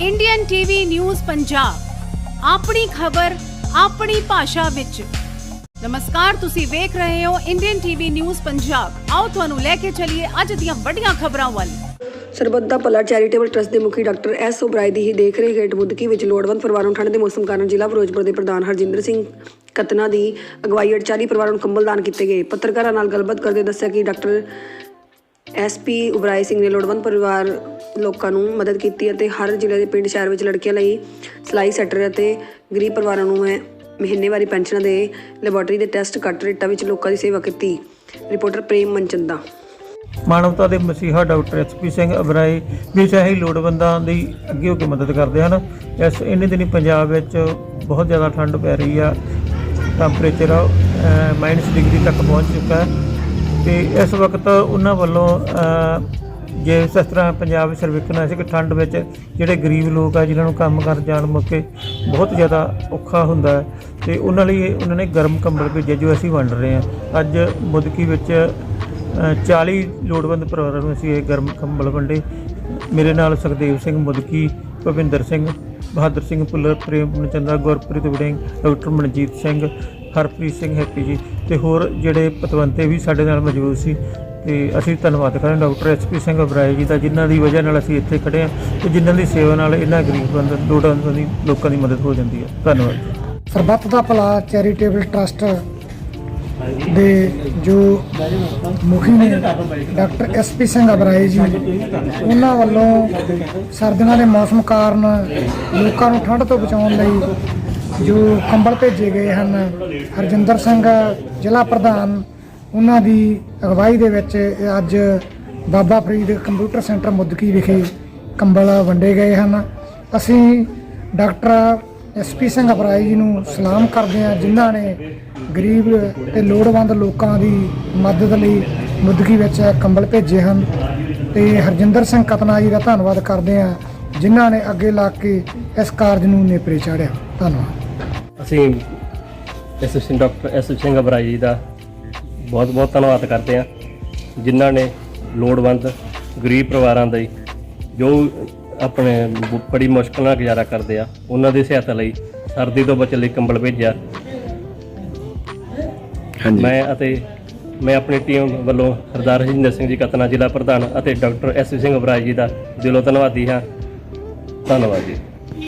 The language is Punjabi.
ਇੰਡੀਅਨ ਟੀਵੀ ਨਿਊਜ਼ ਪੰਜਾਬ ਆਪਣੀ ਖਬਰ, ਆਪਣੀ ਭਾਸ਼ਾ ਵਿੱਚ। ਨਮਸਕਾਰ, ਤੁਸੀਂ ਵੇਖ ਰਹੇ ਹੋ ਇੰਡੀਅਨ ਟੀਵੀ ਨਿਊਜ਼ ਪੰਜਾਬ ਆਓ ਤੁਹਾਨੂੰ ਲੈ ਕੇ ਚੱਲੀਏ ਅੱਜ ਦੀਆਂ ਵੱਡੀਆਂ ਖਬਰਾਂ ਵੱਲ। ਸਰਬੱਤ ਦਾ ਭਲਾ ਚੈਰੀਟੇਬਲ ਟਰਸਟ ਦੇ ਮੁਖੀ ਡਾਕਟਰ ਐਸ ਓਬਰਾਏ ਦੀ ਹੀ ਦੇਖ ਰੇਖ ਹੇਠ ਮੁੱਦਕੀ ਵਿੱਚ ਲੋੜਵੰਦ ਪਰਿਵਾਰਾਂ ਨੂੰ ਠੰਡ ਦੇ ਮੌਸਮ ਕਾਰਨ ਜ਼ਿਲ੍ਹਾ ਫਿਰੋਜ਼ਪੁਰ ਦੇ ਪ੍ਰਧਾਨ ਹਰਜਿੰਦਰ ਸਿੰਘ ਕਤਨਾ ਦੀ ਅਗਵਾਈ ਹੇਠ 40 ਪਰਿਵਾਰਾਂ ਨੂੰ ਕੰਬਲ ਦਾਨ ਕੀਤੇ ਗਏ। ਪੱਤਰਕਾਰਾਂ ਨਾਲ ਗੱਲਬਾਤ ਕਰਦੇ ਦੱਸਿਆ ਕਿ ਡਾਕਟਰ ਐਸਪੀ ਉਬਰਾਏ ਸਿੰਘ ਨੇ ਲੋੜਵੰਦ ਪਰਿਵਾਰ ਲੋਕਾਂ ਨੂੰ ਮਦਦ ਕੀਤੀ ਅਤੇ ਹਰ ਜ਼ਿਲ੍ਹੇ ਦੇ ਪਿੰਡ ਸ਼ਹਿਰ ਵਿੱਚ ਲੜਕੀਆਂ ਲਈ ਸਿਲਾਈ ਸੈਟਰ ਅਤੇ ਗਰੀਬ ਪਰਿਵਾਰਾਂ ਨੂੰ ਹੈ ਮਹੀਨੇਵਾਰੀ ਪੈਨਸ਼ਨਾਂ ਦੇ ਲੈਬੋਰਟਰੀ ਦੇ ਟੈਸਟ ਕੱਟ ਰੇਟਾਂ ਵਿੱਚ ਲੋਕਾਂ ਦੀ ਸੇਵਾ ਕੀਤੀ। ਰਿਪੋਰਟਰ ਪ੍ਰੇਮ ਮਨਚੰਦਾ। ਮਾਨਵਤਾ ਦੇ ਮਸੀਹਾ doctor H P Singh Oberoi ਹਮੇਸ਼ਾ ਹੀ ਲੋੜਵੰਦਾਂ ਦੀ ਅੱਗੇ ਹੋ ਕੇ ਮਦਦ ਕਰਦੇ ਹਨ। ਇਸ ਇੰਨੇ ਦਿਨੀ ਪੰਜਾਬ ਵਿੱਚ ਬਹੁਤ ਜ਼ਿਆਦਾ ਠੰਡ ਪੈ ਰਹੀ ਆ। ਟੈਂਪਰੇਚਰ ਮਾਈਨਸ ਡਿਗਰੀ ਤੱਕ ਪਹੁੰਚ ਚੁੱਕਾ ਹੈ। ਤੇ ਇਸ ਵਕਤ ਉਹਨਾਂ ਵੱਲੋਂ ਜੇ ਇਸ ਤਰ੍ਹਾਂ ਪੰਜਾਬ ਵਿੱਚ ਸਰਵੇਖਣ ਆਇਆ ਸੀ ਕਿ ਠੰਡ ਵਿੱਚ ਜਿਹੜੇ ਗਰੀਬ ਲੋਕ ਆ ਜਿਨ੍ਹਾਂ ਨੂੰ ਕੰਮ ਕਰ ਜਾਣ ਮੌਕੇ ਬਹੁਤ ਜ਼ਿਆਦਾ ਔਖਾ ਹੁੰਦਾ ਹੈ ਤੇ ਉਹਨਾਂ ਲਈ ਉਹਨਾਂ ਨੇ ਗਰਮ ਕੰਬਲ ਭੇਜੇ ਜੋ ਅਸੀਂ ਵੰਡ ਰਹੇ ਹਾਂ। ਅੱਜ ਮੁਦਕੀ ਵਿੱਚ ਅ, 40 ਲੋੜਵੰਦ ਪਰਿਵਾਰਾਂ ਨੂੰ ਅਸੀਂ ਇਹ ਗਰਮ ਕੰਬਲ ਵੰਡੇ। ਮੇਰੇ ਨਾਲ ਸੁਖਦੇਵ ਸਿੰਘ ਮੁਦਕੀ ਭਵਿੰਦਰ ਸਿੰਘ ਬਹਾਦਰ ਸਿੰਘ ਭੁੱਲਰ ਪ੍ਰੇਮ ਚੰਦਰ ਗੁਰਪ੍ਰੀਤ ਵੜਿੰਗ ਡਾਕਟਰ ਮਨਜੀਤ ਸਿੰਘ ਹਰਪ੍ਰੀਤ ਸਿੰਘ ਹੈਪੀ ਜੀ ਤੇ ਹੋਰ ਜਿਹੜੇ ਪਤਵੰਤੇ ਵੀ ਸਾਡੇ ਨਾਲ ਮੌਜੂਦ ਸੀ ਤੇ ਅਸੀਂ ਧੰਨਵਾਦ ਕਰਾਂਗੇ ਡਾਕਟਰ ਐਚਪੀ ਸਿੰਘ ਅਬਰਾਏ ਜੀ ਦਾ, ਜਿਨ੍ਹਾਂ ਦੀ ਵਜ੍ਹਾ ਨਾਲ ਅਸੀਂ ਇੱਥੇ ਖੜੇ ਹਾਂ ਤੇ ਜਿਨ੍ਹਾਂ ਦੀ ਸੇਵਾ ਨਾਲ ਇਹਨਾਂ ਗਰੀਬ ਬੰਦ ਲੋੜਵੰਦਾਂ ਦੀ ਲੋਕਾਂ ਦੀ ਮਦਦ ਹੋ ਜਾਂਦੀ ਹੈ। ਧੰਨਵਾਦ ਜੀ। ਸਰਬੱਤ ਦਾ ਭਲਾ ਚੈਰੀਟੇਬਲ ਟਰਸਟ ਦੇ ਜੋ ਮੁਖੀ ਨੇ ਡਾਕਟਰ ਐਸਪੀ ਸਿੰਘ ਅਬਰਾਏ ਜੀ, ਉਹਨਾਂ ਵੱਲੋਂ ਸਰਦੀਆਂ ਦੇ ਮੌਸਮ ਕਾਰਨ ਲੋਕਾਂ ਨੂੰ ਠੰਡ ਤੋਂ ਬਚਾਉਣ ਲਈ ਜੋ ਕੰਬਲ ਭੇਜੇ ਗਏ ਹਨ, ਹਰਜਿੰਦਰ ਸਿੰਘ, ਜ਼ਿਲ੍ਹਾ ਪ੍ਰਧਾਨ, ਉਹਨਾਂ ਦੀ ਅਗਵਾਈ ਦੇ ਵਿੱਚ ਅੱਜ ਬਾਬਾ ਫਰੀਦ ਕੰਪਿਊਟਰ ਸੈਂਟਰ ਮੁੱਦਕੀ ਵਿਖੇ ਕੰਬਲ ਵੰਡੇ ਗਏ ਹਨ। ਅਸੀਂ ਡਾਕਟਰ ਐਸਪੀ ਸਿੰਘ ਅਪਰਾਈ ਜੀ ਨੂੰ ਸਲਾਮ ਕਰਦੇ ਹਾਂ, ਜਿਨ੍ਹਾਂ ਨੇ ਗਰੀਬ ਤੇ ਲੋੜਵੰਦ ਲੋਕਾਂ ਦੀ ਮਦਦ ਲਈ ਮੁੱਦਗੀ ਵਿੱਚ ਕੰਬਲ ਭੇਜੇ ਹਨ ਤੇ ਹਰਜਿੰਦਰ ਸਿੰਘ ਕਤਨਾ ਜੀ ਦਾ ਧੰਨਵਾਦ ਕਰਦੇ ਹਾਂ, ਜਿਨ੍ਹਾਂ ਨੇ ਅੱਗੇ ਲਾ ਕੇ ਇਸ ਕਾਰਜ ਨੂੰ ਨੇਪਰੇ ਚਾੜਿਆ। ਧੰਨਵਾਦ। ਅਸੀਂ association doctor S Singh Oberoi ji ਦਾ ਬਹੁਤ ਬਹੁਤ ਧੰਨਵਾਦ ਕਰਦੇ ਹਾਂ ਜਿਨ੍ਹਾਂ ਨੇ ਲੋੜਵੰਦ ਗਰੀਬ ਪਰਿਵਾਰਾਂ ਦੇ ਜੋ ਆਪਣੇ ਬੜੀ ਮੁਸ਼ਕਲ ਨਾਲ ਗੁਜ਼ਾਰਾ ਕਰਦੇ ਆ ਉਹਨਾਂ ਦੀ ਸਹਾਇਤਾ ਲਈ ਸਰਦੀ ਤੋਂ ਬਚਣ ਲਈ ਕੰਬਲ ਭੇਜਿਆ। ਮੈਂ ਅਤੇ ਮੈਂ ਆਪਣੀ ਟੀਮ ਵੱਲੋਂ ਸਰਦਾਰ ਹਰਜਿੰਦਰ ਸਿੰਘ ਜੀ ਕਤਨਾ ਜ਼ਿਲ੍ਹਾ ਪ੍ਰਧਾਨ ਅਤੇ ਡਾਕਟਰ ਐਸ ਸਿੰਘ ਅਬਰਾਈ ਜੀ ਦਾ ਦਿਲੋਂ ਧੰਨਵਾਦੀ ਹਾਂ। ਧੰਨਵਾਦ ਜੀ।